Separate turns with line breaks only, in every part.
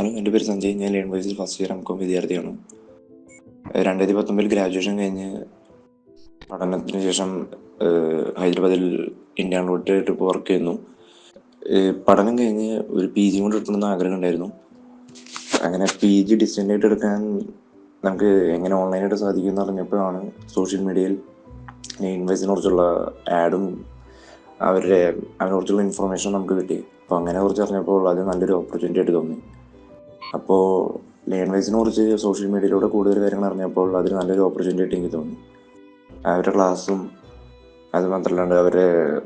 Hello എന്റെ പേര് സഞ്ജയ് ഞാൻ ലേൺ വൈസിൽ ഫസ്റ്റ് ഇയർ എംകോം വിദ്യാർത്ഥിയാണ്. രണ്ടായിരത്തി പത്തൊമ്പതിൽ ഗ്രാജുവേഷൻ കഴിഞ്ഞ് പഠനത്തിന് ശേഷം ഹൈദരാബാദിൽ ഇന്ത്യൻ ട്രിപ്പ് വർക്ക് ചെയ്യുന്നു. പഠനം കഴിഞ്ഞ് ഒരു പി ജി കൊണ്ട് എടുക്കണമെന്ന് ആഗ്രഹം ഉണ്ടായിരുന്നു. അങ്ങനെ പി ജി ഡിസ്റ്റന്റായിട്ട് എടുക്കാൻ നമുക്ക് എങ്ങനെ ഓൺലൈനായിട്ട് സാധിക്കും എന്ന് അറിഞ്ഞപ്പോഴാണ് സോഷ്യൽ മീഡിയയിൽ വൈസിനെ കുറിച്ചുള്ള ആഡും അവരുടെ അതിനെക്കുറിച്ചുള്ള ഇൻഫർമേഷൻ നമുക്ക് കിട്ടി. അപ്പോൾ അങ്ങനെ കുറിച്ച് അറിഞ്ഞപ്പോൾ അത് നല്ലൊരു ഓപ്പർച്യൂണിറ്റി ആയിട്ട് തോന്നി. അപ്പോൾ ലാംഗ്വേജിനെ കുറിച്ച് സോഷ്യൽ മീഡിയയിലൂടെ കൂടുതൽ കാര്യങ്ങൾ അറിഞ്ഞപ്പോൾ അതിന് നല്ലൊരു ഓപ്പർച്യൂണിറ്റി ആയിട്ട് എനിക്ക് തോന്നി. അവരുടെ ക്ലാസ്സും അത് മാത്രമല്ലാണ്ട് അവരെ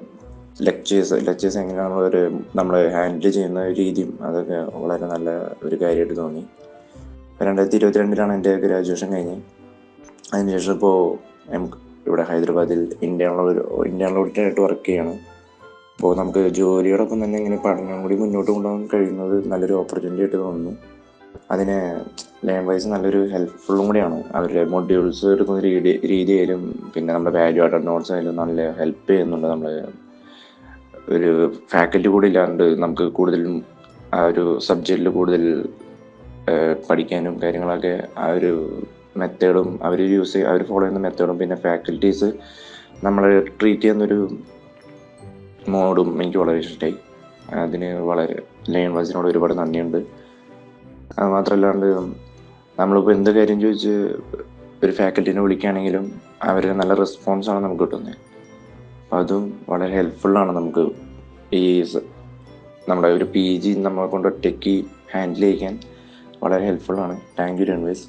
ലെക്ചേഴ്സ് ലെക്ചേഴ്സ് എങ്ങനെയാണ് അവർ നമ്മളെ ഹാൻഡിൽ ചെയ്യുന്ന രീതിയും അതൊക്കെ വളരെ നല്ല ഒരു കാര്യമായിട്ട് തോന്നി. രണ്ടായിരത്തി ഇരുപത്തിരണ്ടിലാണ് എന്റെ ഗ്രാജുവേഷൻ കഴിഞ്ഞ്. അതിനുശേഷം ഇപ്പോൾ ഇവിടെ ഹൈദരാബാദിൽ ഇന്ത്യനുള്ള ഇന്ത്യയിലോട്ടായിട്ട് വർക്ക് ചെയ്യാണ്. അപ്പോൾ നമുക്ക് ജോലിയോടൊപ്പം തന്നെ ഇങ്ങനെ പഠനം കൂടി മുന്നോട്ട് കൊണ്ടുപോകാൻ കഴിയുന്നത് നല്ലൊരു ഓപ്പർച്യൂണിറ്റി ആയിട്ട് തോന്നുന്നു. അതിന് ലേൺ വൈസ് നല്ലൊരു ഹെൽപ്ഫുള്ളും കൂടിയാണ്. അവരുടെ മൊഡ്യൂൾസ് എടുക്കുന്ന രീതി രീതിയായാലും പിന്നെ നമ്മുടെ വാല്യൂ ആയിട്ട് നോട്ട്സ് ആയാലും നല്ല ഹെൽപ്പ് ചെയ്യുന്നുണ്ട്. നമ്മൾ ഒരു ഫാക്കൽറ്റി കൂടി ഇല്ലാണ്ട് നമുക്ക് കൂടുതലും ആ ഒരു സബ്ജക്റ്റിൽ കൂടുതൽ പഠിക്കാനും കാര്യങ്ങളൊക്കെ ആ ഒരു മെത്തേഡും അവർ യൂസ് ചെയ്യുക അവർ ഫോളോ ചെയ്യുന്ന മെത്തേഡും പിന്നെ ഫാക്കൽറ്റീസ് നമ്മളെ ട്രീറ്റ് ചെയ്യുന്നൊരു മോഡും എനിക്ക് വളരെ ഇഷ്ടമായി. അതിന് വളരെ ലൈൻ വാസിനോട് ഒരുപാട് നന്ദിയുണ്ട്. അത് മാത്രമല്ലാണ്ട് നമ്മളിപ്പോൾ എന്ത് കാര്യം ചോദിച്ച് ഒരു ഫാക്കൽറ്റിനെ വിളിക്കുകയാണെങ്കിലും അവരുടെ നല്ല റെസ്പോൺസാണ് നമുക്ക് കിട്ടുന്നത്. അപ്പം അതും വളരെ ഹെൽപ്ഫുള്ളാണ് നമുക്ക് ഈ നമ്മുടെ ഒരു പി ജി നമ്മളെ കൊണ്ട് ഒറ്റയ്ക്ക് ഹാൻഡിൽ ചെയ്യിക്കാൻ വളരെ ഹെൽപ്ഫുള്ളാണ് താങ്ക് യു രൺവേസ്